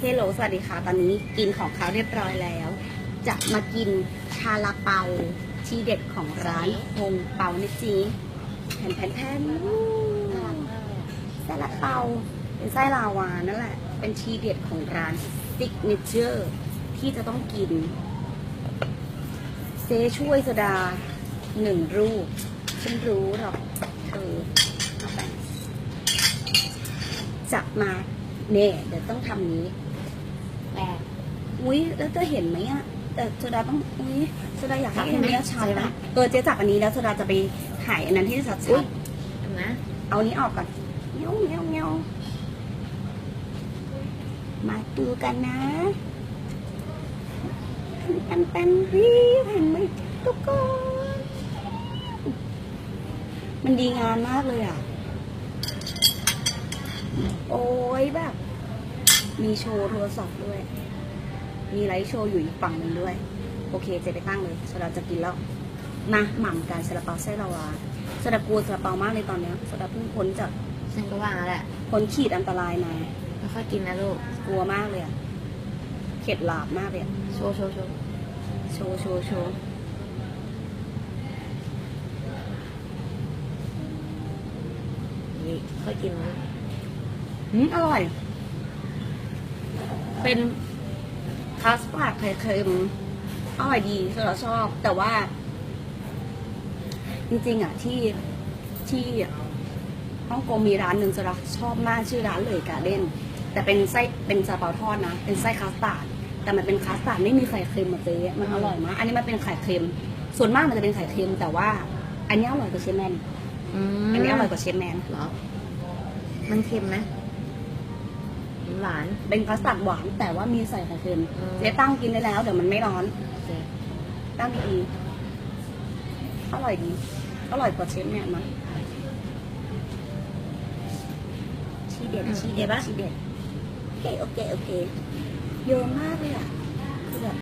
เฮลโลสวัสดีค่ะ ตอนนี้กินของเขาเรียบร้อยแล้ว จะมากินชาลาเปาทีเด็ดของร้านฮงเปานะจีแผ่นแผ่นแผ่นซาลาเปาเป็นไส้ลาวานั่นแหละ เป็นทีเด็ดของร้านซิกเนเจอร์ที่จะต้องกิน เซช่วยโซดาหนึ่งรูป ฉันรู้หรอกเธอเอาไปจะมาเนี่ยเดี๋ยวต้องทำนี้ อุ้ยแล้วจะเห็นไหมอะแต่โซดาต้องอุ้ยโซดาอยากให้เห็อันนไหมนี้ชัดเห็นไหมนะเออเจ๊จับอันนี้แล้วโซดาจะไปถ่ายอันนั้นที่ชัดอุ้ยๆเห็นไหมเอาอันนี้ออกก่อนเงี้ยวเงี้ยวเงี้ยวมาดูกันนะแปนแปนรีบเห็นไหมทุกคนมันดีงานมากเลยอะ โอ้ยแบบ มีโชว์โทรศัพท์ด้วย มีไลฟ์โชว์อยู่อีกฝั่งหนึ่งด้วย โอเคเจะไปตั้งเลยสดาจะกินแล้วมาหม่ำกันซาลาเปาไส้ลาวาสดากลัวซาลาเปามากเลยตอนเนี้ยสดาเพิ่งพ้นจากฉันก็ว่าแล้วแหละพ้นขีดอันตรายมาไม่ค่อยกินนะลูกกลัวมากเลยอะเข็ดหลาบมากเลยอะโชว์โชว์โชว์โชว์โชว์โชว์นี่ค่อยกินนะอืมอร่อย เป็น คัสตาร์ดไข่เค็มอร่อยดีสำหรับชอบ แต่ว่า จริงๆอะที่ที่ฮ่องกงมีร้านหนึ่งสรับชอบมากชื่อร้านเลยการ์เด้นแต่เป็นไส้เป็นซาเปาทอดนะ เป็นไส้คัสตาร์ดแต่มันเป็นคัสตาร์ดไม่มีไข่เค็มมาเจ๊มันอร่อยมากอันนี้มันเป็นไข่เค็ม ส่วนมากมันจะเป็นไข่เค็ม แต่ว่า อันนี้อร่อยกว่าเชฟแมนอันนี้อร่อยกว่าเชฟแมนเหรอมันเค็มไหม หวาน เป็นคัสตาร์ดหวาน แต่ว่ามีใส่ไข่เค็มอืม เจ๊ตั้งกินได้แล้ว เดี๋ยวมันไม่ร้อน โอเคตั้งดีๆอร่อยดี อร่อยกว่าเชฟแมนมั้ยชีเด็ดชีเด็ดชีเด็ดโอเคโอเคโอเคเยอะมากเลยอะคือแบบ